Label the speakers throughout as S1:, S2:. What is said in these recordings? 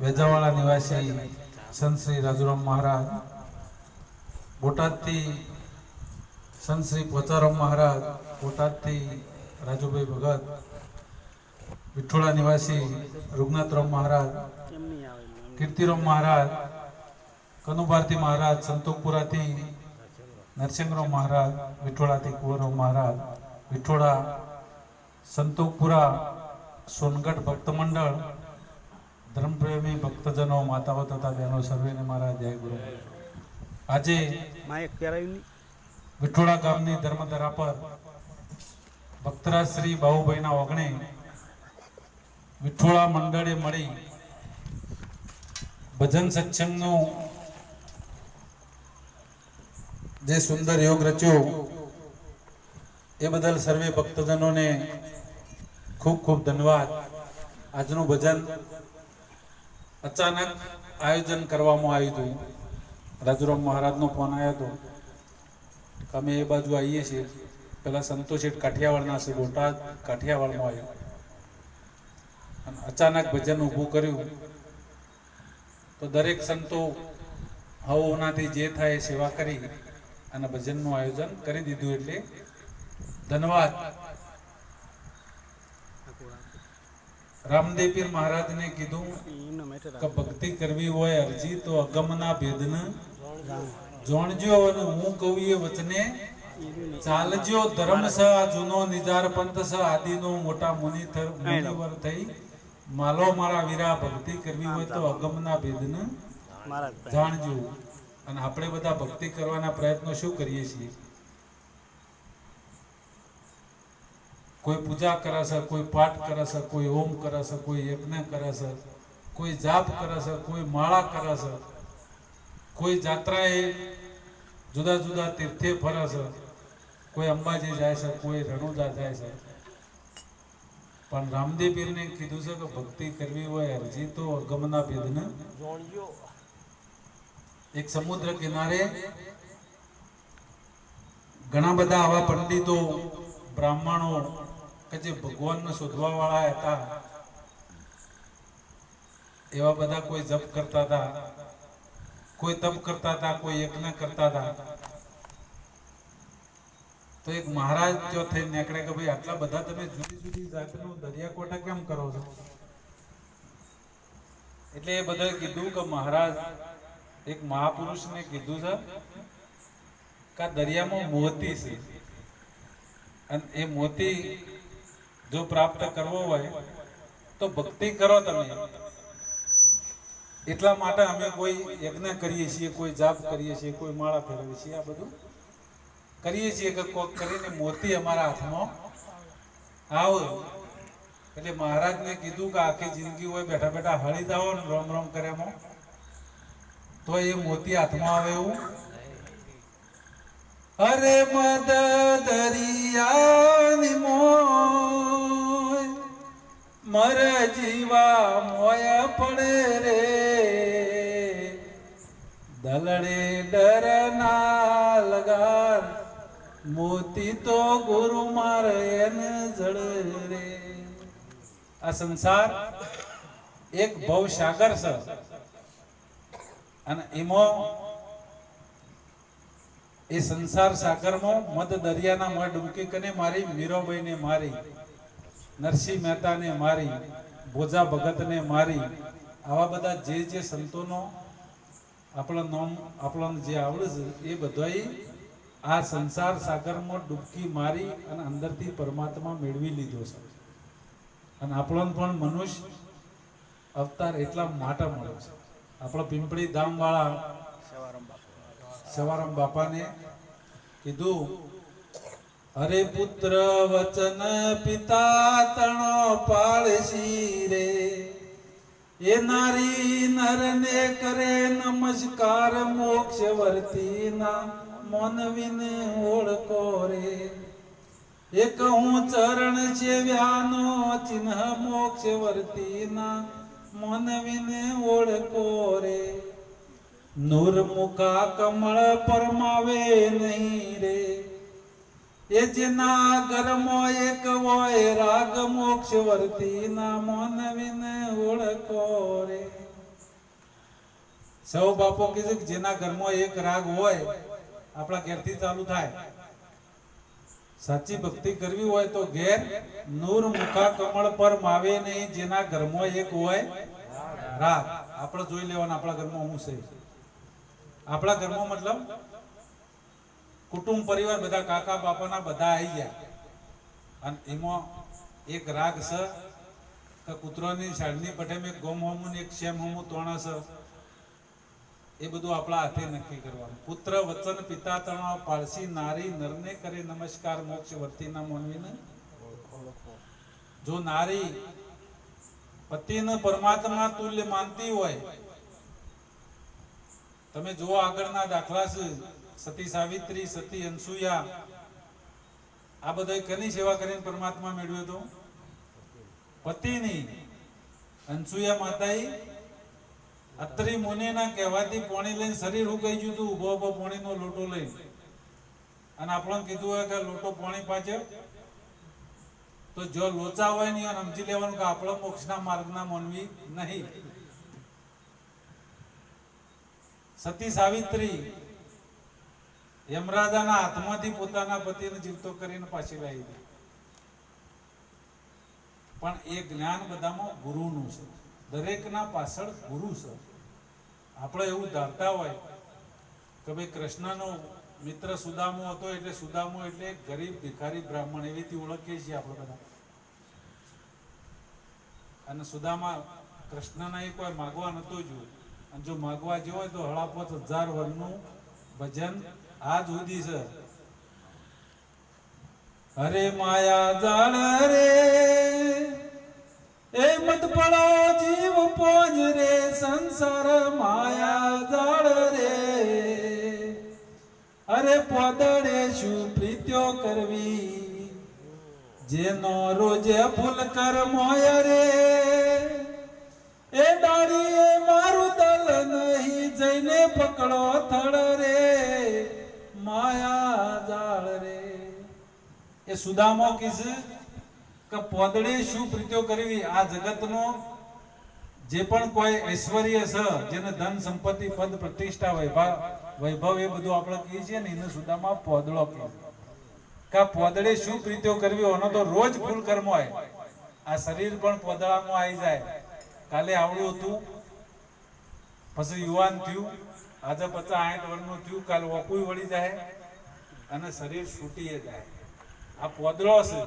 S1: વેજાવાળા નિવાસી સંત શ્રી રાજુરામ મહારાજ, બોટાદથી સંત શ્રી પોચારામ મહારાજ, બોટાદથી રાજુભાઈ ભગત વિઠ્ઠોળા નિવાસી રૂગનાથરામ મહારાજ, કીર્તિરામ મહારાજ, કનુભારતી મહારાજ સંતોકપુરાથી નરસિંહરામ મહારાજ વિઠ્ઠોળાથી કુંવરરામ મહારાજ વિઠ્ઠોળા સંતોકપુરા સોનગઢ ભક્ત મંડળ ધર્મપ્રેમી ભક્તજનો માતાઓ તથા બહેનો સર્વેને મારા જય ગુરુ. આજે વિઠોડા ગામની ધર્મધરા પર ભક્તરાજ શ્રી બાહુભાઈના ઓગણે વિઠોળા મંડળે મળી ભજન સત્સંગનું જે સુંદર યોગ રચ્યો એ બદલ સર્વે ભક્તજનોને ખૂબ ખૂબ ધન્યવાદ. આજનું ભજન અચાનક આયોજન કરવામાં આવ્યું હતું. રાજુરામ મહારાજનો ફોન આવ્યો હતો. અમે એ બાજુ આવીએ છીએ. પેલા સંતોષ શેઠ કાઠિયાવાડના છે, બોટાદ કાઠિયાવાડમાં આવ્યો. અને અચાનક ભજન ઊભું કર્યું. તો દરેક સંતો હવોનાથી જે થાય સેવા કરી અને ભજનનું આયોજન કરી દીધું. એટલે ધન્યવાદ. રામદેવ પીર મહારાજને કીધું કે ભક્તિ કરવી હોય અરજી તો અગમના ભેદને જોણજો અને હું કહું એ વચને ચાલજો. ધર્મ સ જૂનો નિજાર પંથ સ આદિનો મોટા મુનિ થર મુનિવર થઈ માલો મારા વીરા ભક્તિ કરવી હોય તો અગમના ભેદને જાણજો. અને આપણે બધા ભક્તિ કરવાના પ્રયત્નો શું કરીએ છીએ? કોઈ પૂજા કરે છે, કોઈ પાઠ કરે છે, કોઈ હોમ કરે છે, કોઈ યજ્ઞ કરે છે, કોઈ જાપ કરે છે, કોઈ માળા કરે છે, કોઈ જાત્રાએ જુદા જુદા તીર્થે ફરે છે, કોઈ અંબાજી જાય છે, કોઈ રણુજા જાય છે. પણ રામદેવ પીરને કીધું છે કે ભક્તિ કરવી હોય, અરજી તો અગમના ભેદને. એક સમુદ્ર કિનારે ઘણા બધા આવા પંડિતો, બ્રાહ્મણો કે જે ભગવાનને શોધવા વાળા હતા, એવા બધા કોઈ જપ કરતા હતા, કોઈ તપ કરતા હતા, કોઈ યજ્ઞ કરતા હતા. તો એક મહારાજ જો થઈ નીકળે કે ભાઈ, આટલા બધા તમે જુદી જુદી જાતનું દરિયાકોટા કેમ કરો છો? એટલે એ બધાએ કીધું કે મહારાજ, એક મહાપુરુષને કીધું છે કે દરિયામાં મોતી છે. અને એ મોતી જો પ્રાપ્ત કરવો હોય, તો ભક્તિ કરો તમે. એટલા માટે અમે કોઈ યજ્ઞ કરીએ છીએ, કોઈ જાપ કરીએ છીએ, કોઈ માળા ફેરવીએ છીએ, આ બધું કરીએ છીએ કે કોક કરીને મોતી અમારા હાથમાં આવો. એટલે મહારાજને કીધું કે આખી જિંદગી હોય બેઠા બેઠા હળી દાવો ને રોમ રોમ કર્યામાં. તો એ મોતી હાથમાં આવે એવું. અરે મદ દરિયાની મોય મર જીવા મોય પડે રે. દલડે ડર ના લગાર, મોતી તો ગુરુ મારે એને જળ રે. આ સંસાર એક ભવ સાગર છે. અને એમાં એ સંસાર સાગરમાં મધ દરિયાના માં ડૂબકી કને મારી મીરાબાઈને મારી. નરસિંહ મહેતાને મારી ભોજા ભગતને મારી આવા બધા જે જે સંતોનો આપણા નામ આપણને જે આવડે છે એ બધાએ આ સંસાર સાગરમાં ડૂબકી મારી અને અંદરથી પરમાત્મા મેળવી લીધો છે. અને આપણને પણ મનુષ્ય અવતાર એટલા માટે મળ્યો છે. આપણા પિંપળી ધામવાળા
S2: સવારમ
S1: બાપાને કીધું હરે પુત્ર વચન પિતા તણો પાળશી રે. એ નારી નરને કરે નમસ્કાર, મોક્ષ વર્તી ના મોનવીને ઓળખો રે. એક હું ચરણ છે વ્યાનો, ચિહ્ન મોક્ષ વર્તી ના મોનવીને ઓળખો રે. નૂર મુખા કમળ પરમાવે નહીં રે. એ જેના ઘરમાં એક હોય, રાગ મોક્ષ વર્તી ના મોનવીને ઓળખો રે. સૌ બાપો કીધું કે જેના ઘરમાં એક રાગ હોય, આપણા ઘેરથી ચાલુ થાય. સાચી ભક્તિ કરવી હોય તો ઘેર નૂર મુખા કમળ પર માવે નહીં, જેના ઘરમાં એક હોય, રાગ. આપણે જોઈ લેવાના આપણા ઘરમાં હું છે. આપણા ઘરમાં મતલબ કુટુંબ, પરિવાર બધા કાકા બાપાના બધા આવી ગયા. અને એમાં એક રાગ છે કે કૂતરોની શાળની પઠેમ એક ગોમ હોમું એક શેમ હોમું તોણા છે એ બધું આપણા હાથે નક્કી કરવાનું. પુત્ર, વચન, પિતા, તણાવ પાળસી નારી, નરને કરે નમસ્કાર, મોક્ષ, વર્તીના મોનવીને. જો નારી પતિને પરમાત્મા તુલ્ય માનતી હોય, તમે જુઓ આગળના દાખલા છે. સતી સાવિત્રી, સતી અનસુયા, આ બધા કની સેવા કરીને પરમાત્મા મેળવ્યો હતો? પતિની. અનસુયા માતાએ અત્રી મુનિના કહેવાથી પોણી લઈને શરીર ઉગાઈ ગયું હતું ઊભો ઊભો પોણીનો લોટો લઈને. અને આપણને કીધું હોય કે લોટો પોણી પાછળ તો જો લોચા હોય નહીં અને સમજી લેવાનું કે આપણો મોક્ષના માર્ગના માનવી નહીં. સતી સાવિત્રી યમરાજાના હાથમાંથી પોતાના પતિને જીવતો કરીને પાછી લાવી દે. પણ એ જ્ઞાન બધામાં ગુરુનું છે. દરેકના પાછળ ગુરુ છે. આપણે એવું ધારતા હોય કે ભાઈ કૃષ્ણનો મિત્ર સુદામો હતો એટલે સુદામો એટલે ગરીબ, ભિખારી બ્રાહ્મણ એવીથી ઓળખીએ છીએ આપણે બધા. અને સુદામા કૃષ્ણના એ કોઈ માગવા નતો જોયું અને જો માગવા જેવો હોય તો હળાપોચ હજાર વર્ષનું ભજન આજ જુદી છે. અરે માયા જાળ રે, એ મત પડો જીવ પોજ રે, સંસાર માયા જાળ રે. અરે પોદડે શું પ્રીત્યો કરવી? જેનો રોજે ફૂલ કર મોય રે, એ ડાળીએ મારું દલ નહીં જઈને પકડો થળ રે. સુદામો કીસ કે પોદળે શું પ્રીત્યો કરવી? આ જગતનો જે પણ કોઈ ઐશ્વર્ય છે, જેને ધન, સંપત્તિ, પદ, પ્રતિષ્ઠા, વૈભવ વૈભવ એ બધું આપણે કહીએ છીએ ને, એને સુદામા પોદળો કહે કે પોદળે શું પ્રીત્યો કરવી? એનો તો રોજ ફૂલ કર્મ હોય. આ શરીર પણ પોદળામાં આવી જાય. કાલે આવડું હતું. પછી યુવાન થયું. આજે પચાસ આઠ વર્ષનું થયું. કાલે ઓકુય વળી જાય અને શરીર છૂટીએ જાય. આ પોદળો છે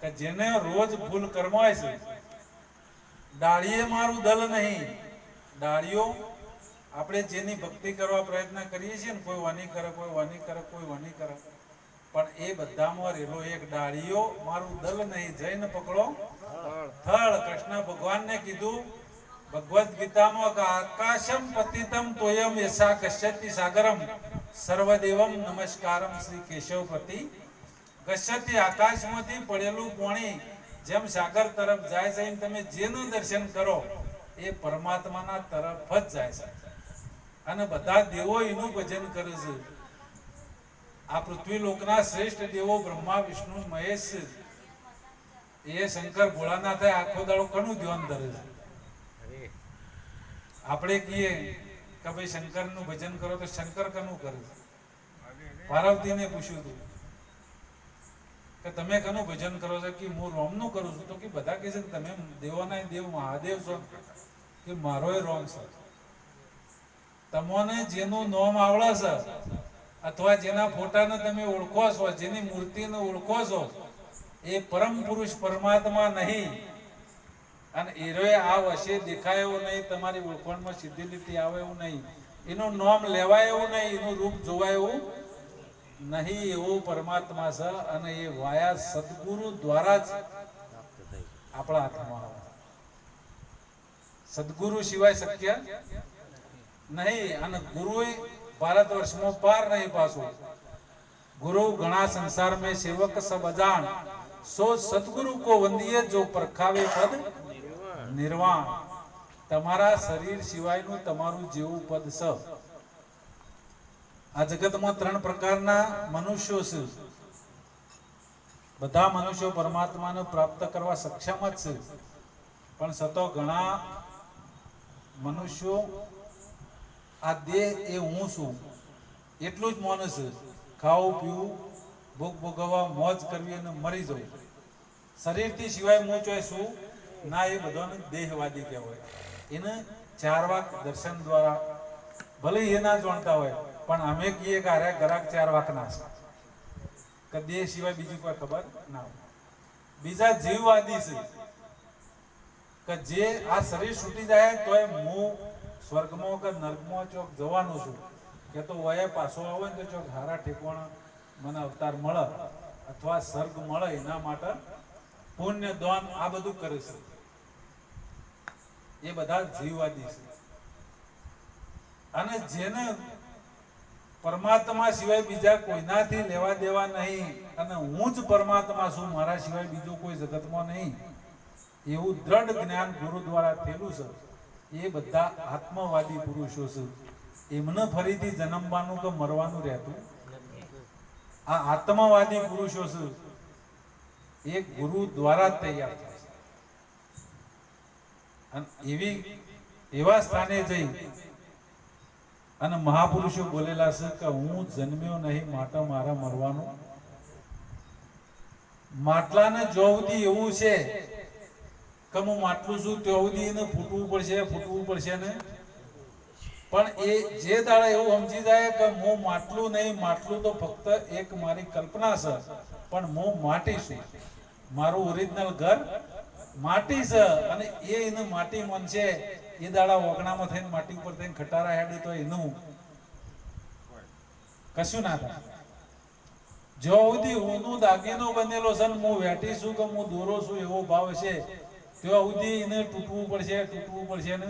S1: કે જેને રોજ ફૂલ કરમાય છે. ડાળીએ મારું દલ નહીં. ડાળીઓ, આપણે જેની ભક્તિ કરવા પ્રયત્ન કરીએ છીએ ને, કોઈ વાની કરે, કોઈ વાની કરે, કોઈ વાની કરે. પણ એ બધામાં રહેલો એક ડાળીઓ મારું દલ નહીં. જઈને પકડો. થળ. કૃષ્ણ ભગવાનને કીધું, ભગવદ્ ગીતામાં આકાશમ પતિતમ તોયમ યશા કશ્યતિ સાગરમ. સર્વદેવમ નમસ્કારમ શ્રી કેશવ પ્રતિ કશ્યતિ આકાશમાંથી પડેલું પાણી જેમ સાગર તરફ જાય છે એમ તમે જેનું દર્શન કરો, એ પરમાત્માના તરફ જ જાય છે. અને બધા દેવો એનું ભજન કરે છે. આ પૃથ્વી લોકના શ્રેષ્ઠ દેવો બ્રહ્મા, વિષ્ણુ, મહેશ, એ શંકર ભોળાનાથે આખો દાડો કનું ધ્યાન ધરે છે? આપણે કહીએ કે ભાઈ શંકરનું ભજન કરો તો શંકર કનું કરે છે? પાર્વતીને પૂછ્યું હતું. કે તમે કનું ભજન કરો છો કે હું રોમનું કરું છું, તો કે બધા કહે છે કે તમે દેવાના દેવ, મહાદેવ છો. કે મારો એ રોમ છે. તમને જેનું નામ આવડે છે, અથવા જેના ફોટાને તમે ઓળખો છો, જેની મૂર્તિને ઓળખો છો, એ પરમ પુરુષ પરમાત્મા નહીં. અને એરોએ આ વશે દેખાય એવું નહીં, તમારી ઓળખાણમાં સિદ્ધિ લીટી આવે એવું નહીં. એનું નામ લેવાય એવું નહીં, એનું રૂપ જોવાય એવું નહીં, એવો પરમાત્મા છે અને એ વાયા સદગુરુ દ્વારા જ આપણા હાથમાં આવે. સદગુરુ સિવાય શક્ય નહીં અને ગુરુ ભારત વર્ષમાં પાર નહીં પાછું. ગુરુ ઘણા સંસાર મેં સેવક સબ અજાણ, સો સદગુરુ કો વંદીએ જો પરખાવે પદ નિર્વાણ. તમારા શરીર સિવાયનું તમારું જેવું પદ સ. આ જગતમાં ત્રણ પ્રકારના મનુષ્યો છે. બધા મનુષ્યો પરમાત્માને પ્રાપ્ત કરવા સક્ષમ જ છે. પણ સતો ઘણા મનુષ્યો આ દેહ એ હું છું. એટલું જ માને છે. ખાવું, પીવું, ભોગ ભોગવવા, મોજ કરવી અને મરી જવું. શરીરથી સિવાય હું ચોય છું, ના એ બધાને દેહવાદી કહેવાય. એને ચાર વાક દર્શન દ્વારા ભલે એ ના જાણતા હોય પણ અમે કહીએ કે અરે ગરાક ચાર વાક ના છે. કે દેહ સિવાય બીજી કોઈ ખબર ના હોય. બીજા જીવવાદી છે. કે જે આ શરીર છૂટી જાય તોય હું સ્વર્ગમાં કે નર્કમાં ચોક જવાનું છું. કે તો વયે પાછો આવે ને તો ચોક હારા ઠેકોણ મને અવતાર મળે અથવા સ્વર્ગ મળે એના માટે પુણ્ય, દાન આ બધું કરે છે. એ બધા જીવવાદી છે. અને જેને પરમાત્મા સિવાય બીજા કોઈનાથી લેવા દેવા નહીં. અને હું જ પરમાત્મા છું, મારા સિવાય બીજું કોઈ જગતમાં નહીં. એવું દ્રઢ જ્ઞાન ગુરુ દ્વારા થયેલું છે. એ બધા આત્મવાદી પુરુષો છે. એમને ફરીથી જન્મવાનું કે મરવાનું રહેતું? આ આત્મવાદી પુરુષો છે. એ ગુરુ દ્વારા જ તૈયાર થાય છે. અને એવી, એવા સ્થાને જઈ અને મહાપુરુષો બોલેલા છે કે હું જન્મ્યો નહીં, માટે મારા મરવાનું. માટલાને જો સુધી એવું છે કે હું માટલું છું ત્યાં સુધી એને ફૂટવું પડશે ફૂટવું પડશે ને. પણ એ જે દાડે એવું સમજી જાય કે હું માટલું નહીં, માટલું તો ફક્ત એક મારી કલ્પના છે, પણ હું માટી છું. મારું ઓરિજિનલ ઘર માટી છે અને એ એને માટી મનશે. એ દાડા ઓગણામાં થઈને માટી ઉપર થઈને ખટારા હેડે તો એનું કશું ના થાય. જો સુધી હુંનું દાગીનો બનેલો છે હું વેઠી છું કે હું દોરો છું એવો ભાવ છે ત્યાં સુધી એને તૂટવું પડશે તૂટવું પડશે ને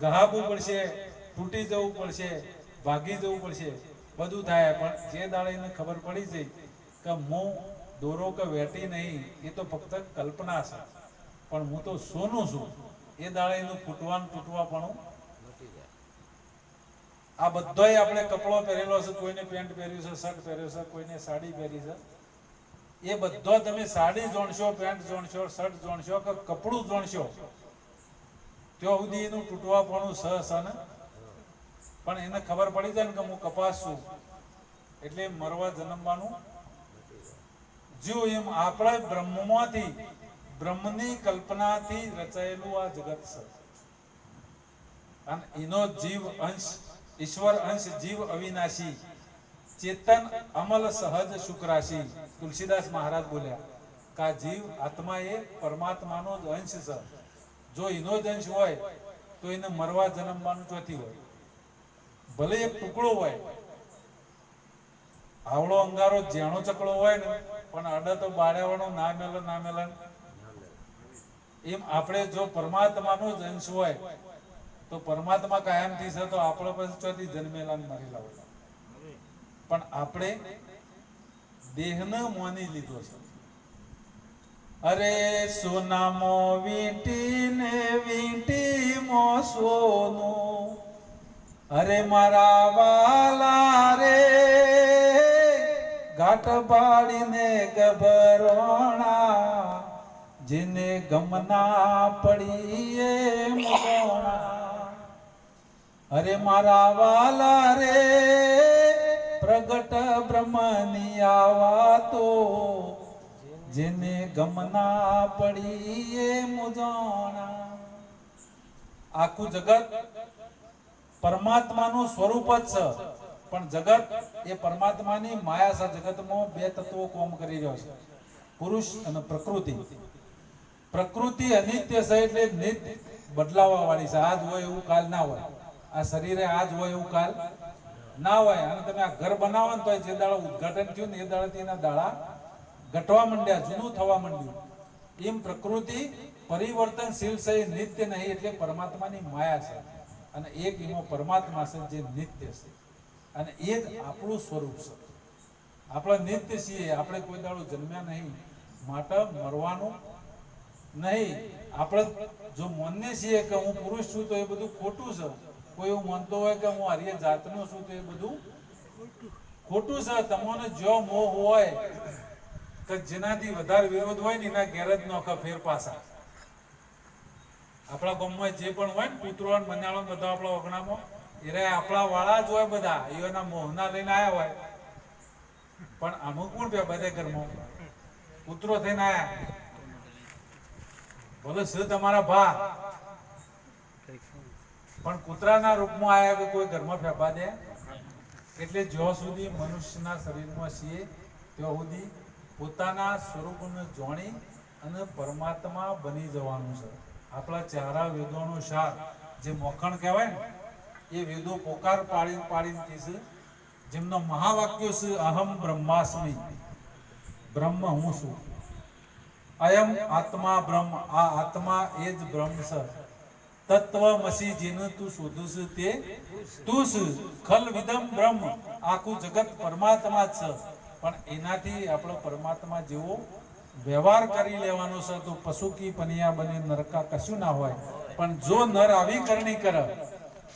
S1: ગહાવવું પડશે, તૂટી જવું પડશે, ભાગી જવું પડશે, બધું થાય. પણ જે દાડે એને ખબર પડી જાય કે હું દોરો કે વેટી નહીં, એ તો ફક્ત કલ્પના છે. પણ હું તો સોનું છું. એ દાડે એનું ફૂટવાનું તૂટવા પણ આ બધોય આપણે કપડો પહેરેલો છે, કોઈને પેન્ટ પહેર્યું છે, શર્ટ પહેર્યો છે, કોઈને સાડી પહેરી છે. એ બધો તમે સાડી જોણશો, પેન્ટ જોણશો, શર્ટ જોણશો કે કપડું જોણશો, ત્યાં સુધી એનું તૂટવાપણું સહ સહ ને? પણ એને ખબર પડી જાય ને કે હું કપાસ છું. એટલે મરવા જન્મવાનું જો એમ આપણા બ્રહ્મમાંથી બ્રહ્મની કલ્પનાથી રચાયેલું આ જગત છે. અને એનો જીવ અંશ, ઈશ્વર અંશ જીવ અવિનાશી, ચેતન અમલ સહજ શુક્રાશી. તુલસીદાસ મહારાજ બોલ્યા, કા જીવ આત્મા એ પરમાત્માનો જ અંશ છે. જો એનો જ અંશ હોય, તો એને મરવા જન્મવાનું ચોથી હોય. ભલે એક ટુકડો હોય આવડો અંગારો જેણો ચકડો હોય ને, પણ અડે તો બાળ્યાવાનો ના મેલન ના મેલન એમ આપણે જો પરમાત્માનો જ અંશ હોય, તો પરમાત્મા કાયમથી છે તો આપણે પછી જન્મેલા મરેલા હોય પણ આપણે દેહને માની લીધો છે. અરે સોનામો વીંટીને વીંટીમો સોનું, અરે મારા વાલા રે, ઘાટ પાડીને ગભરોણા જેને ગમના પડીએ અરે મારા વાલા રે, પ્રગટ બ્રહ્મની આવા તો જેને ગમના પડીએ મુજોણા. આખું જગત પરમાત્માનું સ્વરૂપ જ છે. પણ જગત એ પરમાત્માની માયા છે જગતમાં બે તત્વો કોમ કરી રહ્યો છે. પુરુષ અને પ્રકૃતિ. પ્રકૃતિ અનિત્ય છે એટલે નિત્ય બદલાવા વાળી છે. આજ હોય એવું કાલ ના હોય. આ શરીરે આજ હોય એવું કાલ ના હોય. અને તમે આ ઘર બનાવો ને તો જે દાડા ઉદ્ઘાટન થયું ને એ દાડાથી એના દાડા ઘટવા માંડ્યા, જૂનું થવા માંડ્યું. એમ પ્રકૃતિ પરિવર્તનશીલ છે, એ નિત્ય નહીં એટલે પરમાત્માની માયા છે. અને એક એમાં પરમાત્મા છે જે નિત્ય છે. અને એ જ આપણું સ્વરૂપ છે. આપણે નિત્ય છીએ, આપણે કોઈ દાડો જન્મ્યા નહીં. માટે મરવાનું નહીં, આપણે જો માનીએ છીએ કે હું પુરુષ છું તો એ બધું ખોટું છે. કોઈ એવું માનતો હોય કે હું આર્ય જાતનો છું તો એ બધું ખોટું છે. તમને જો મોહ હોય તો જેનાથી વધારે વિરોધ હોય ને એના ગેરજ નોખા ફેર પાસા આપણા ગામમાં જે પણ હોય ને પુત્રો ને મનાળો બધા આપણા ઓગણામાં, એરે આપણા વાળા જ હોય બધા. એના મોહના લઈને આયા હોય. પણ અમુક પણ બે બધે ઘરમાં. કૂતરો થઈને આયા. બોલો શું તમારા ભા પણ કૂતરાના રૂપમાં આવ્યા કે કોઈ ઘરમાં ફેંપા દે? એટલે જ્યાં સુધી મનુષ્યના શરીરમાં છીએ, ત્યાં સુધી પોતાના સ્વરૂપને જાણી અને પરમાત્મા બની જવાનું છે. આપણા ચારા વેદોનો સાર, જે મોખણ કહેવાય ને, એ વેદો પોકાર પાડી પાડીને કહે છે, જેમનો મહાવાક્યો છે, અહમ બ્રહ્માસ્મી. બ્રહ્મ હું છું. અયમ આત્મા બ્રહ્મ, આ આત્મા એ જ બ્રહ્મ છે તત્વમસી જેને તું શોધું તે તું છે ખલ વિદમ બ્રહ્મ, આખું જગત પરમાત્મા જ છે પણ એનાથી આપણો પરમાત્મા જેવો વ્યવહાર કરી લેવાનો છે તો પશુ કી પનિયા બને, નરકા કશું ના હોય. પણ જો નર આવી કરણી કરે,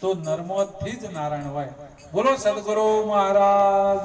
S1: તો નર્મોદથી જ નારાયણ હોય. બોલો સદગુરુ મહારાજ